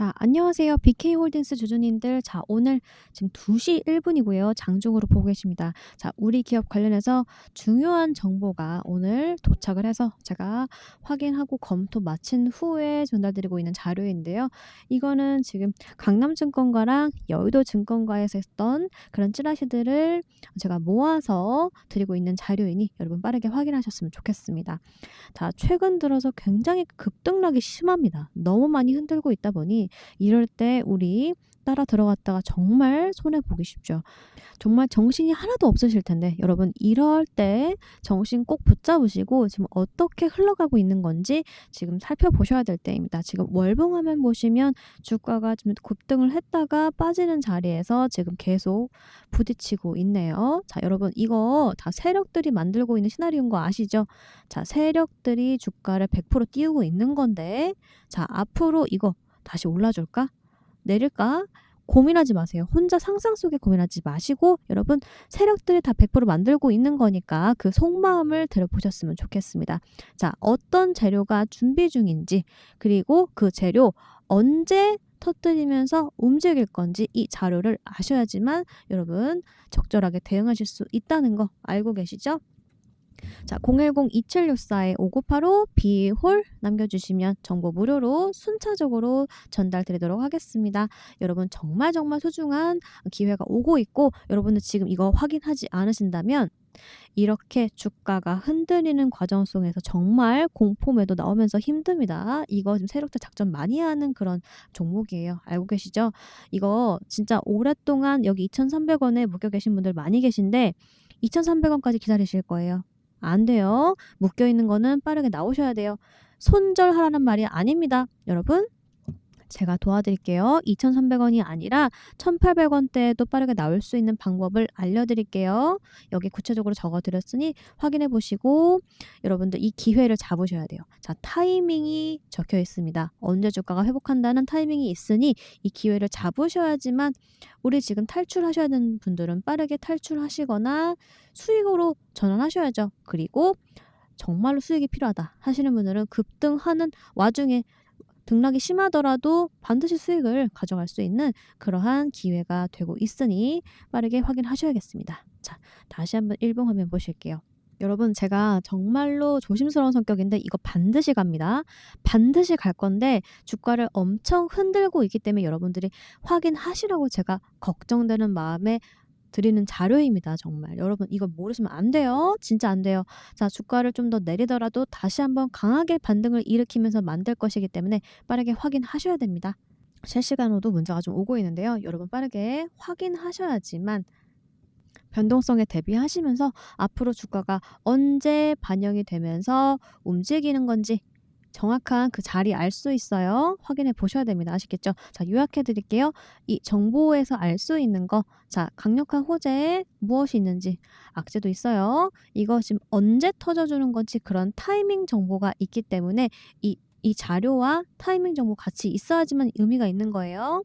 자, 안녕하세요. BK홀딩스 주주님들. 자, 오늘 지금 2시 1분이고요. 장중으로 보고 계십니다. 자, 우리 기업 관련해서 중요한 정보가 오늘 도착을 해서 제가 확인하고 검토 마친 후에 전달드리고 있는 자료인데요. 이거는 지금 강남증권가랑 여의도증권가에서 했던 그런 찌라시들을 제가 모아서 드리고 있는 자료이니 여러분 빠르게 확인하셨으면 좋겠습니다. 자, 최근 들어서 굉장히 급등락이 심합니다. 너무 많이 흔들고 있다 보니 이럴 때 우리 따라 들어갔다가 정말 손해 보기 쉽죠. 정말 정신이 하나도 없으실 텐데 여러분 이럴 때 정신 꼭 붙잡으시고 지금 어떻게 흘러가고 있는 건지 지금 살펴보셔야 될 때입니다. 지금 월봉 화면 보시면 주가가 좀 급등을 했다가 빠지는 자리에서 지금 계속 부딪히고 있네요. 자, 여러분 이거 다 세력들이 만들고 있는 시나리오인 거 아시죠? 자, 세력들이 주가를 100% 띄우고 있는 건데 자, 앞으로 이거 다시 올라줄까? 내릴까? 고민하지 마세요. 혼자 상상 속에 고민하지 마시고 여러분 세력들이 다 100% 만들고 있는 거니까 그 속마음을 들어보셨으면 좋겠습니다. 자, 어떤 재료가 준비 중인지 그리고 그 재료 언제 터뜨리면서 움직일 건지 이 자료를 아셔야지만 여러분 적절하게 대응하실 수 있다는 거 알고 계시죠? 자, 010-2764-5985 비홀 남겨주시면 정보 무료로 순차적으로 전달 드리도록 하겠습니다. 여러분 정말 정말 소중한 기회가 오고 있고 여러분들 지금 이거 확인하지 않으신다면 이렇게 주가가 흔들리는 과정 속에서 정말 공포매도 나오면서 힘듭니다. 이거 지금 세력들 작전 많이 하는 그런 종목이에요. 알고 계시죠? 이거 진짜 오랫동안 여기 2,300원에 묶여 계신 분들 많이 계신데 2,300원까지 기다리실 거예요. 안 돼요. 묶여 있는 거는 빠르게 나오셔야 돼요. 손절하라는 말이 아닙니다. 여러분, 제가 도와드릴게요. 2,300원이 아니라 1,800원대에도 빠르게 나올 수 있는 방법을 알려드릴게요. 여기 구체적으로 적어드렸으니 확인해 보시고 여러분들 이 기회를 잡으셔야 돼요. 자, 타이밍이 적혀 있습니다. 언제 주가가 회복한다는 타이밍이 있으니 이 기회를 잡으셔야지만 우리 지금 탈출하셔야 되는 분들은 빠르게 탈출하시거나 수익으로 전환하셔야죠. 그리고 정말로 수익이 필요하다 하시는 분들은 급등하는 와중에 등락이 심하더라도 반드시 수익을 가져갈 수 있는 그러한 기회가 되고 있으니 빠르게 확인하셔야겠습니다. 자, 다시 한번 1번 화면 보실게요. 여러분 제가 정말로 조심스러운 성격인데 이거 반드시 갑니다. 반드시 갈 건데 주가를 엄청 흔들고 있기 때문에 여러분들이 확인하시라고 제가 걱정되는 마음에 드리는 자료입니다. 정말. 여러분 이거 모르시면 안 돼요. 진짜 안 돼요. 자, 주가를 좀 더 내리더라도 다시 한번 강하게 반등을 일으키면서 만들 것이기 때문에 빠르게 확인하셔야 됩니다. 실시간으로도 문자가 좀 오고 있는데요. 여러분 빠르게 확인하셔야지만 변동성에 대비하시면서 앞으로 주가가 언제 반영이 되면서 움직이는 건지 정확한 그 자리 알 수 있어요. 확인해 보셔야 됩니다. 아시겠죠? 자, 요약해 드릴게요. 이 정보에서 알 수 있는 거. 자, 강력한 호재에 무엇이 있는지 악재도 있어요. 지금 언제 터져주는 건지 그런 타이밍 정보가 있기 때문에 이, 이 자료와 타이밍 정보 같이 있어야지만 의미가 있는 거예요.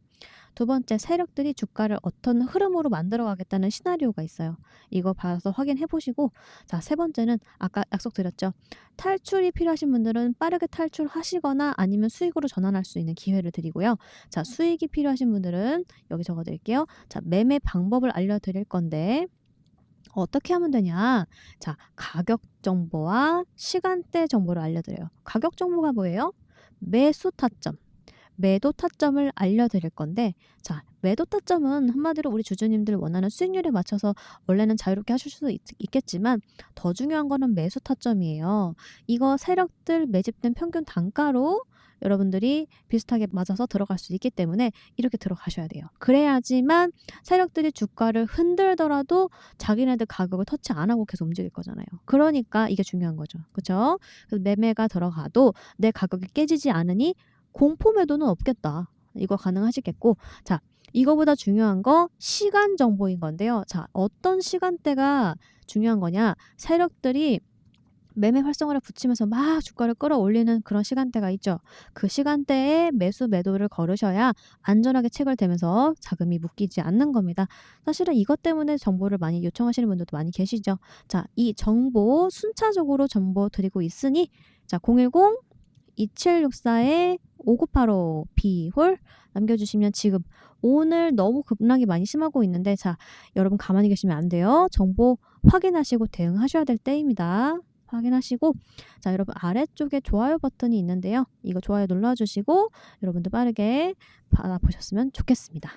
두 번째, 세력들이 주가를 어떤 흐름으로 만들어 가겠다는 시나리오가 있어요. 이거 봐서 확인해 보시고, 자, 세 번째는 아까 약속드렸죠. 탈출이 필요하신 분들은 빠르게 탈출하시거나 아니면 수익으로 전환할 수 있는 기회를 드리고요. 자, 수익이 필요하신 분들은 여기 적어 드릴게요. 자, 매매 방법을 알려 드릴 건데, 어떻게 하면 되냐? 자, 가격 정보와 시간대 정보를 알려드려요. 가격 정보가 뭐예요? 매수 타점. 매도 타점을 알려드릴 건데 자 매도 타점은 한마디로 우리 주주님들 원하는 수익률에 맞춰서 원래는 자유롭게 하실 수도 있, 있겠지만 더 중요한 거는 매수 타점이에요. 이거 세력들 매집된 평균 단가로 여러분들이 비슷하게 맞아서 들어갈 수 있기 때문에 이렇게 들어가셔야 돼요. 그래야지만 세력들이 주가를 흔들더라도 자기네들 가격을 터치 안 하고 계속 움직일 거잖아요. 그러니까 이게 중요한 거죠. 그렇죠? 매매가 들어가도 내 가격이 깨지지 않으니 공포 매도는 없겠다. 이거 가능하시겠고 자 이거보다 중요한 거 시간 정보인 건데요. 자 어떤 시간대가 중요한 거냐 세력들이 매매 활성화를 붙이면서 막 주가를 끌어올리는 그런 시간대가 있죠. 그 시간대에 매수 매도를 걸으셔야 안전하게 체결되면서 자금이 묶이지 않는 겁니다. 사실은 이것 때문에 정보를 많이 요청하시는 분들도 많이 계시죠. 자, 이 정보 순차적으로 정보 드리고 있으니 자, 010 2764에 5985 B홀 남겨 주시면 지금 오늘 너무 급락이 많이 심하고 있는데 자 여러분 가만히 계시면 안 돼요. 정보 확인하시고 대응하셔야 될 때입니다. 확인하시고 자 여러분 아래쪽에 좋아요 버튼이 있는데요. 이거 좋아요 눌러 주시고 여러분들 빠르게 받아보셨으면 좋겠습니다.